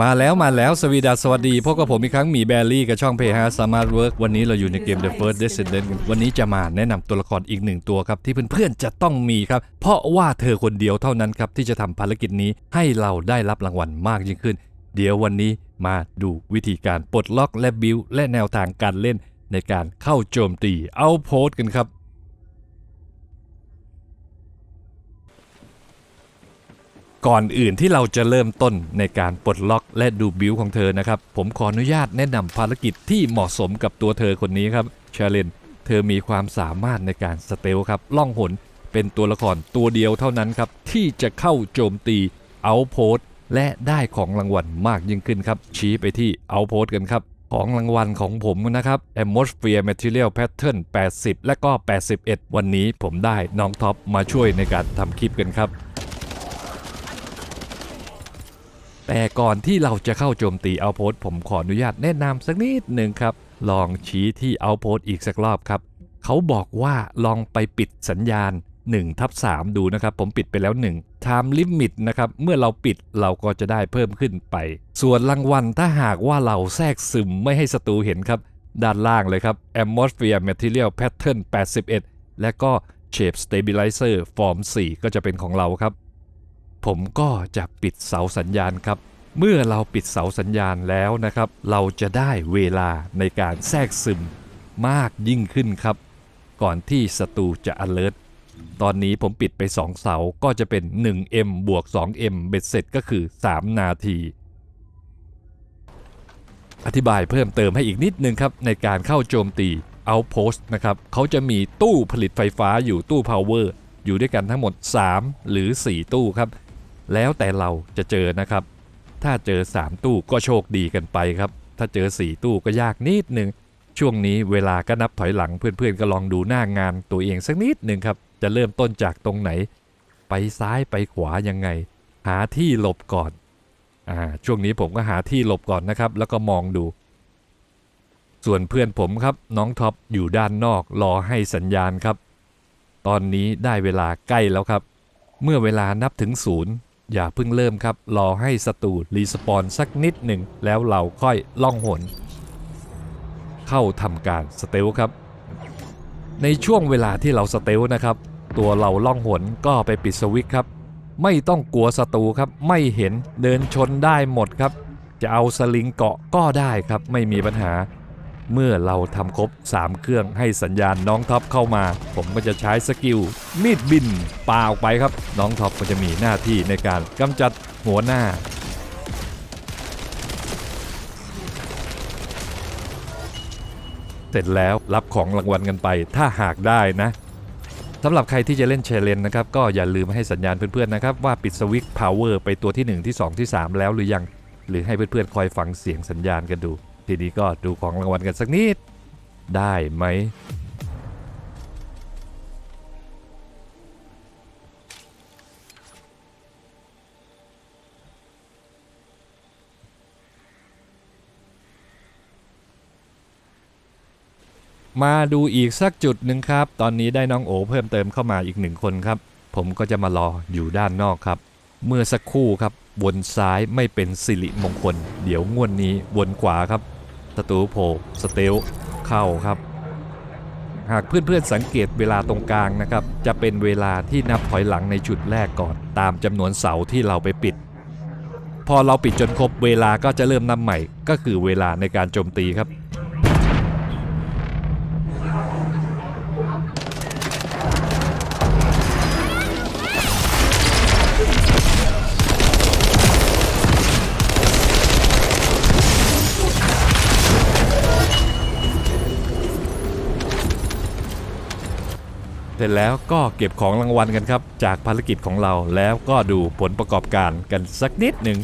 มาแล้วมาแล้วสวีดัสสวัสดี พบกับผมอีกครั้งหมีแบลลี่กับช่องเพย์ฮาสมาร์ทเวิร์กวันนี้เราอยู่ในเกม The First Descendant กันวันนี้จะมาแนะนำตัวละครอีกหนึ่งตัวครับ ที่เพื่อนๆจะต้องมีครับ เพราะว่าเธอคนเดียวเท่านั้นครับ ที่จะทำภารกิจนี้ให้เราได้รับรางวัลมากยิ่งขึ้น เดี๋ยววันนี้มาดูวิธีการปลดล็อกและบิวและแนวทางการเล่น ในการเข้าโจมตีเอาโพสกันครับ ก่อนอื่นที่เราจะเริ่มต้นในการปลดล็อกและดูบิวของเธอนะครับ ผมขออนุญาตแนะนำภารกิจที่เหมาะสมกับตัวเธอคนนี้ครับเชาเลนเธอมีความสามารถในการสเตลครับล่องหนเป็นตัวละครตัวเดียวเท่านั้นครับที่จะเข้าโจมตีเอาโพสและได้ของรางวัลมากยิ่งขึ้นครับ ชี้ไปที่เอาโพสกันครับ ของรางวัลของผมนะครับ Atmosphere Material Pattern 80 และก็ 81 วันนี้ผมได้น้องท็อปมาช่วยในการทำคลิปกันครับ แต่ก่อนที่เราจะเข้าโจมตีเอาโพสผมขออนุญาตแนะนำสักนิดหนึ่งครับ ลองชี้ที่เอาโพสอีกสักรอบครับ เขาบอกว่าลองไปปิดสัญญาณ1ทับ3ดูนะครับ ผมปิดไปแล้ว1 time limit นะครับ เมื่อเราปิดเราก็จะได้เพิ่มขึ้นไป ส่วนรางวัลถ้าหากว่าเราแทรกซึมไม่ให้ศัตรูเห็นครับ ด้านล่างเลยครับ Atmosphere Material Pattern 81 และก็ Shape Stabilizer Form 4 ก็จะเป็นของเราครับ ผมก็จะปิดเสาสัญญาณครับ เมื่อเราปิดเสาสัญญาณแล้วนะครับ เราจะได้เวลาในการแทรกซึมมากยิ่งขึ้นครับ ก่อนที่ศัตรูจะ alert ตอนนี้ผมปิดไป 2 เสาก็จะเป็น 1M บวก 2M เบ็ดเสร็จก็คือ 3 นาที อธิบายเพิ่มเติมให้อีกนิดนึงครับ ในการเข้าโจมตี Outpost นะครับเขาจะมีตู้ผลิตไฟฟ้าอยู่ตู้ Power อยู่ด้วยกันทั้งหมด 3 หรือ 4 ตู้ครับ แล้วแต่เราจะเจอนะครับ ถ้าเจอ 3 ตู้ก็โชคดีกันไปครับ ถ้าเจอ 4 ตู้ก็ยากนิดหนึ่งช่วงนี้เวลาก็นับถอยหลังเพื่อนๆก็ลองดูหน้างานตัวเองสักนิดหนึ่งครับ จะเริ่มต้นจากตรงไหน ไปซ้ายไปขวายังไง หาที่หลบก่อนอ่าช่วงนี้ผมก็หาที่หลบก่อนนะครับ แล้วก็มองดู ส่วนเพื่อนผมครับน้องท็อปอยู่ด้านนอกรอให้สัญญาณครับ ตอนนี้ได้เวลาใกล้แล้วครับ เมื่อเวลานับถึงศูนย์ อย่าเพิ่งเริ่มครับ รอให้ศัตรูรีสปอนสักนิดหนึ่ง แล้วเราค่อยล่องหน เข้าทำการสเตลครับ ในช่วงเวลาที่เราสเตลนะครับ ตัวเราล่องหนก็ไปปิดสวิตครับ ไม่ต้องกลัวศัตรูครับ ไม่เห็นเดินชนได้หมดครับ จะเอาสลิงเกาะก็ได้ครับ ไม่มีปัญหา เมื่อเราทำครบ 3 เครื่องให้สัญญาณน้องท็อปเข้ามา ผมก็จะใช้สกิล มีดบินปาออกไปครับ น้องท็อปก็จะมีหน้าที่ในการกำจัดหัวหน้าเสร็จแล้วรับของรางวัลกันไปถ้าหากได้นะสำหรับใครที่จะเล่นเชลเลนนะครับ ก็อย่าลืมให้สัญญาณเพื่อนๆนะครับ ว่าปิดสวิตช์พาวเวอร์ไปตัวที่ 1 ที่ 2 ที่ 3 แล้วหรือยัง หรือให้เพื่อนๆคอยฟังเสียงสัญญาณกันดู ทีนี้ก็ดูของรางวัลกันสักนิด ได้ไหมมาดูอีกสักจุดหนึ่งครับ ตอนนี้ได้น้องโอเพิ่มเติมเข้ามาอีกหนึ่งคนครับ ผมก็จะมารออยู่ด้านนอกครับ เมื่อสักครู่ครับ วนซ้ายไม่เป็นสิริมงคล เดี๋ยวงวดนนี้วนขวาครับ สตูโผสเตลเข้าครับ หากเพื่อนๆสังเกตเวลาตรงกลางนะครับ จะเป็นเวลาที่นับถอยหลังในจุดแรกก่อน ตามจำนวนเสาที่เราไปปิด พอเราปิดจนครบเวลาก็จะเริ่มนับใหม่ ก็คือเวลาในการโจมตีครับ เสร็จแล้วก็เก็บของรางวัลกันครับ จากภารกิจของเราแล้วก็ดูผลประกอบการกันสักนิดหนึ่ง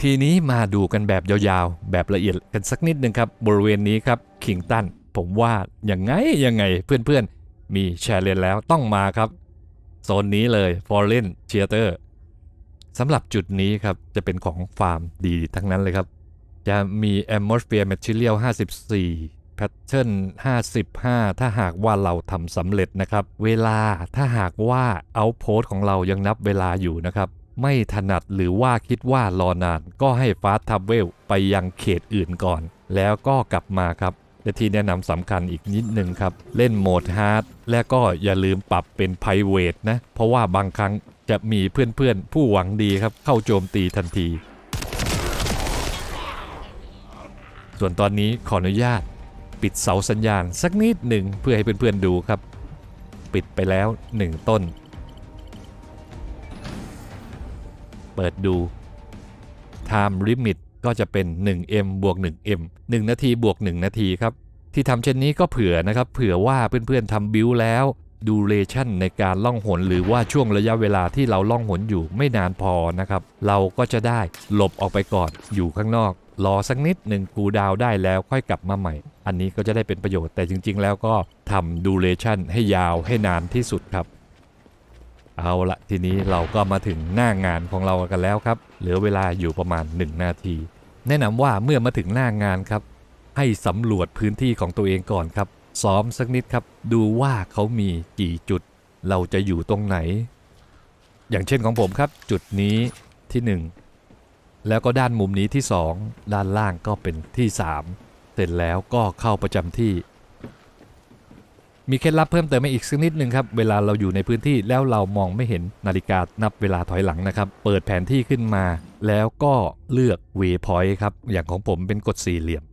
ทีนี้มาดูกันแบบยาวๆ แบบละเอียดกันสักนิดหนึ่งครับ บริเวณนี้ครับคิงตัน ผมว่าอยังไงยังไงเพื่อนๆ มีแชร์เลนแล้วต้องมาครับ โซนนี้เลย Foreign Theater สำหรับจุดนี้ครับ จะเป็นของฟาร์มดีทั้งนั้นเลยครับ จะมี atmosphere material 54 pattern 55 ถ้าหากว่าเราทำสำเร็จนะครับ เวลาถ้าหากว่า outpost ของเรายังนับเวลาอยู่นะครับไม่ถนัดหรือว่าคิดว่ารอนานก็ให้ fast travel ไปยังเขตอื่นก่อน แล้วก็กลับมาครับ และที่แนะนำสำคัญอีกนิดนึงครับ เล่นโหมดฮาร์ดและก็อย่าลืมปรับเป็น p r i v a t นะ เพราะว่าบางครั้งจะมีเพื่อนๆ ผู้หวังดีครับ เข้าโจมตีทันที ส่วนตอนนี้ขออนุญาต ปิดเสาสัญญาณสักนิดหนึ่งเพื่อให้เพื่อนๆดูครับ ปิดไปแล้ว 1 ต้น เปิดดู Time Limit ก็จะเป็น 1M บวก 1M 1 นาทีบวก 1 นาทีครับ ที่ทำเช่นนี้ก็เผื่อนะครับ เผื่อว่าเพื่อนๆทำบิวแล้วดูเรชั่นในการล่องหนหรือว่าช่วงระยะเวลาที่เราล่องหนอยู่ไม่นานพอนะครับ เราก็จะได้หลบออกไปก่อนอยู่ข้างนอก รอสักนิดหนึ่งกูดาวได้แล้วค่อยกลับมาใหม่ อันนี้ก็จะได้เป็นประโยชน์แต่จริง ๆ แล้วก็ทำดูเรชั่นให้ยาวให้นานที่สุดครับ เอาละทีนี้เราก็มาถึงหน้างานของเรากันแล้วครับ เหลือเวลาอยู่ประมาณ 1 นาที แนะนำว่าเมื่อมาถึงหน้างานครับ ให้สำรวจพื้นที่ของตัวเองก่อนครับ ซ้อมสักนิดครับ ดูว่าเขามีกี่จุด เราจะอยู่ตรงไหน อย่างเช่นของผมครับ จุดนี้ที่ 1 แล้วก็ด้านมุมนี้ที่ 2 ด้านล่างก็เป็นที่ 3 เสร็จแล้วก็เข้าประจำที่ มีเคล็ดลับเพิ่มเติมมาอีกสักนิดหนึ่งครับ เวลาเราอยู่ในพื้นที่แล้วเรามองไม่เห็นนาฬิกานับเวลาถอยหลังนะครับ เปิดแผนที่ขึ้นมา แล้วก็เลือก waypoint ครับ อย่างของผมเป็นกดสี่เหลี่ยม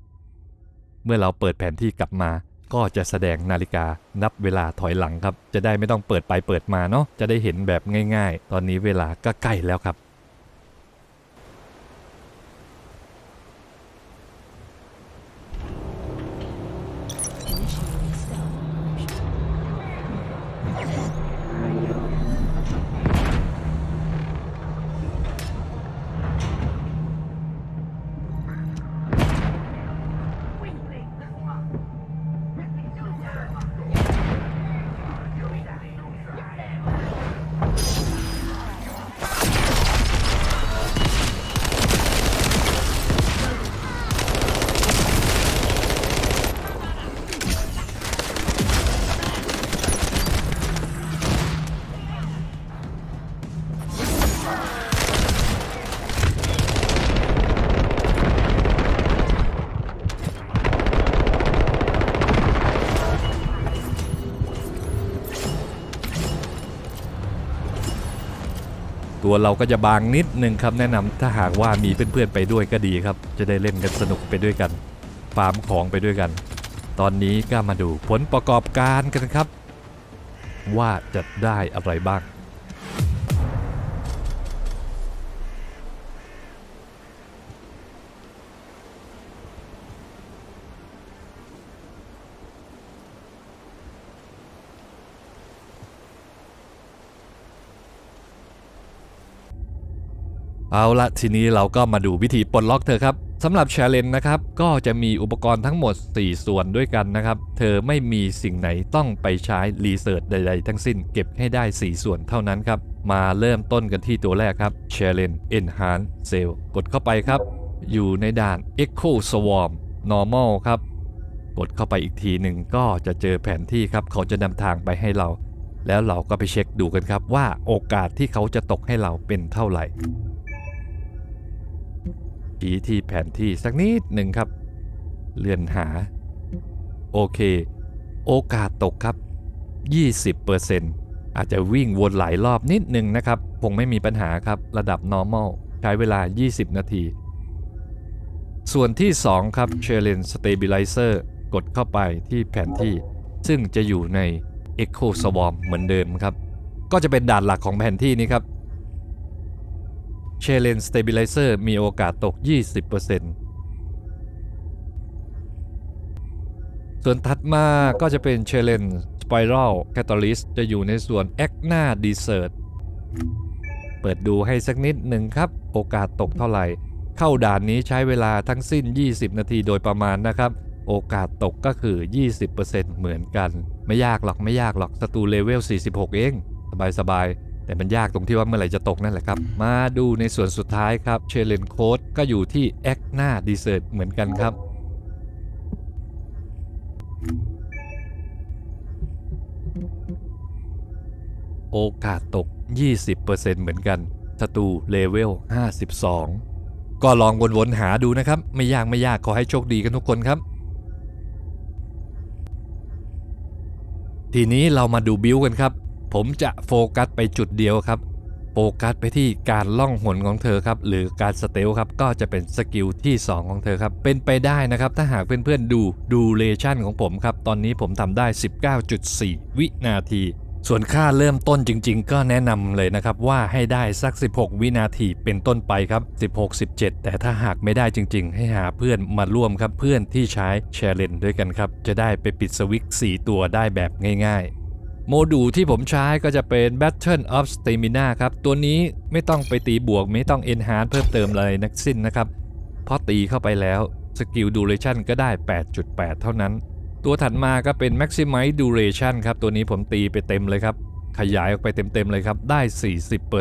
เมื่อเราเปิดแผนที่กลับมา ก็จะแสดงนาฬิกานับเวลาถอยหลังครับ จะได้ไม่ต้องเปิดไปเปิดมาเนาะ จะได้เห็นแบบง่าย ๆ ตอนนี้เวลาก็ใกล้แล้วครับ ตัวเราก็จะบางนิดนึงครับแนะนำถ้าหากว่ามีเพื่อนๆไปด้วยก็ดีครับ จะได้เล่นกันสนุกไปด้วยกันฟาร์มของไปด้วยกัน ตอนนี้ก็มาดูผลประกอบการกันครับ ว่าจะได้อะไรบ้าง เอาละทีนี้เราก็มาดูวิธีปลดล็อกเธอครับสำหรับ Challenge นะครับ ก็จะมีอุปกรณ์ทั้งหมด 4 ส่วนด้วยกันนะครับ เธอไม่มีสิ่งไหนต้องไปใช้รีเสิร์ชใด ๆ ทั้งสิ้นเก็บให้ได้ 4 ส่วนเท่านั้นครับ มาเริ่มต้นกันที่ตัวแรกครับ Challenge Enhance Cell กดเข้าไปครับ อยู่ในด่าน Echo Swarm Normal ครับ กดเข้าไปอีกทีหนึ่งก็จะเจอแผนที่ครับ เขาจะนำทางไปให้เรา แล้วเราก็ไปเช็คดูกันครับว่าโอกาสที่เขาจะตกให้เราเป็นเท่าไหร่ ชี้ที่แผนที่สักนิดหนึ่งครับ เลื่อนหา โอเค โอกาสตกครับ 20%อาจจะวิ่งวนหลายรอบนิดหนึ่งนะครับ คงไม่มีปัญหาครับระดับ normal ใช้เวลา 20 นาที ส่วนที่ 2 ครับ challenge stabilizer กดเข้าไปที่แผนที่ ซึ่งจะอยู่ใน echo swarm เหมือนเดิมครับ ก็จะเป็นด่านหลักของแผนที่นี้ครับ เชเลนสเตเบลิเซอร์มีโอกาสตก 20%ส่วนถัดมาก็จะเป็นเชเลนสไปรัลแคตาลิสจะอยู่ในส่วนแอคนาดีเซ r ร์เปิดดูให้สักนิดหนึ่งครับ โอกาสตกเท่าไหร่ เข้าด่านนี้ใช้เวลาทั้งสิ้น 20 นาทีโดยประมาณนะครับ โอกาสตกก็คือ 20%เหมือนกัน ไม่ยากหรอกไม่ยากหรอกสตูเลเวล 46 เอง สบายสบาย แต่มันยากตรงที่ว่าเมื่อไหร่จะตกนั่นแหละครับ มาดูในส่วนสุดท้ายครับเชลเลนโค้ดก็อยู่ที่แอคหน้าดีเซ r ร์เหมือนกันครับโอกาสตก 20%เหมือนกันศัตรูเลเวล 52 ก็ลองวนๆหาดูนะครับ ไม่ยากไม่ยากขอให้โชคดีกันทุกคนครับ ทีนี้เรามาดูบิวกันครับ ผมจะโฟกัสไปจุดเดียวครับ โฟกัสไปที่การล่องหนของเธอครับ หรือการสเตลครับ ก็จะเป็นสกิลที่ 2 ของเธอครับ เป็นไปได้นะครับ ถ้าหากเพื่อนๆดูดูเลชั่นของผมครับ ตอนนี้ผมทำได้ 19.4 วินาทีส่วนค่าเริ่มต้นจริงๆ ก็แนะนำเลยนะครับ ว่าให้ได้สัก 16 วินาทีเป็นต้นไปครับ 16 17 แต่ถ้าหากไม่ได้จริง ๆ ให้หาเพื่อนมาร่วมครับเพื่อนที่ใช้แชร์เลนด้วยกันครับ จะได้ไปปิดสวิตช์4ตัวได้แบบง่าย ๆ โมดูลที่ผมใช้ก็จะเป็น Battle of Stamina ครับ ตัวนี้ไม่ต้องไปตีบวกไม่ต้อง Enhance เพิ่มเติมอะไรนักสิ้นนะครับเพราะตีเข้าไปแล้วสกิล Duration ก็ได้ 8.8 เท่านั้น ตัวถัดมาก็เป็น Maximize Duration ครับตัวนี้ผมตีไปเต็มเลยครับ ขยายออกไปเต็มๆเลยครับ ได้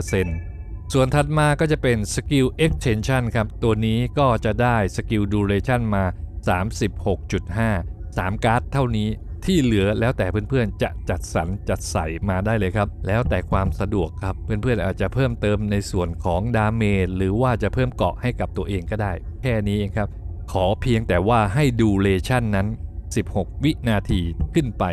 40%ส่วนถัดมาก็จะเป็น Skill Extension ครับ ตัวนี้ก็จะได้ Skill Duration มา 36.5 3 การ์ดเท่านี้ ที่เหลือแล้วแต่เพื่อนๆจะจัดสรรจัดใส่มาได้เลยครับ แล้วแต่ความสะดวกครับเพื่อนๆอาจจะเพิ่มเติมในส่วนของดาเมจหรือว่าจะเพิ่มเกาะให้กับตัวเองก็ได้ แค่นี้เองครับ ขอเพียงแต่ว่าให้ดูเลชั่นนั้น 16 วินาทีขึ้นไป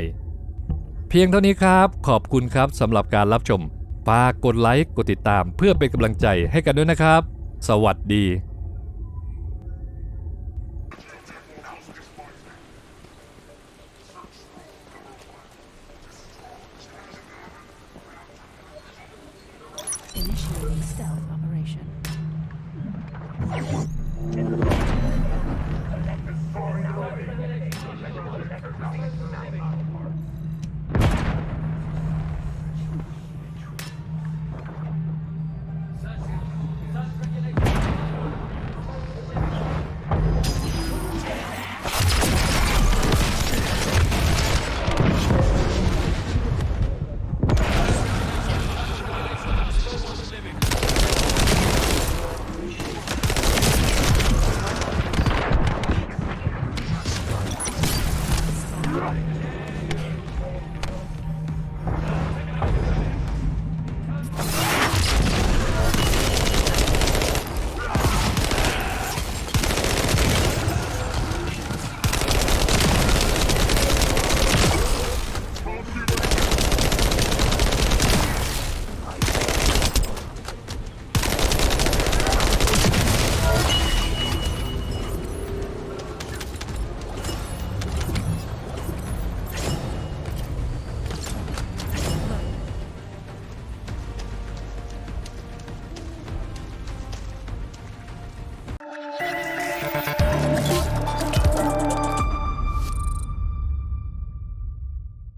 เพียงเท่านี้ครับ ขอบคุณครับสำหรับการรับชมฝากกดไลค์กดติดตามเพื่อเป็นกำลังใจให้กันด้วยนะครับ สวัสดี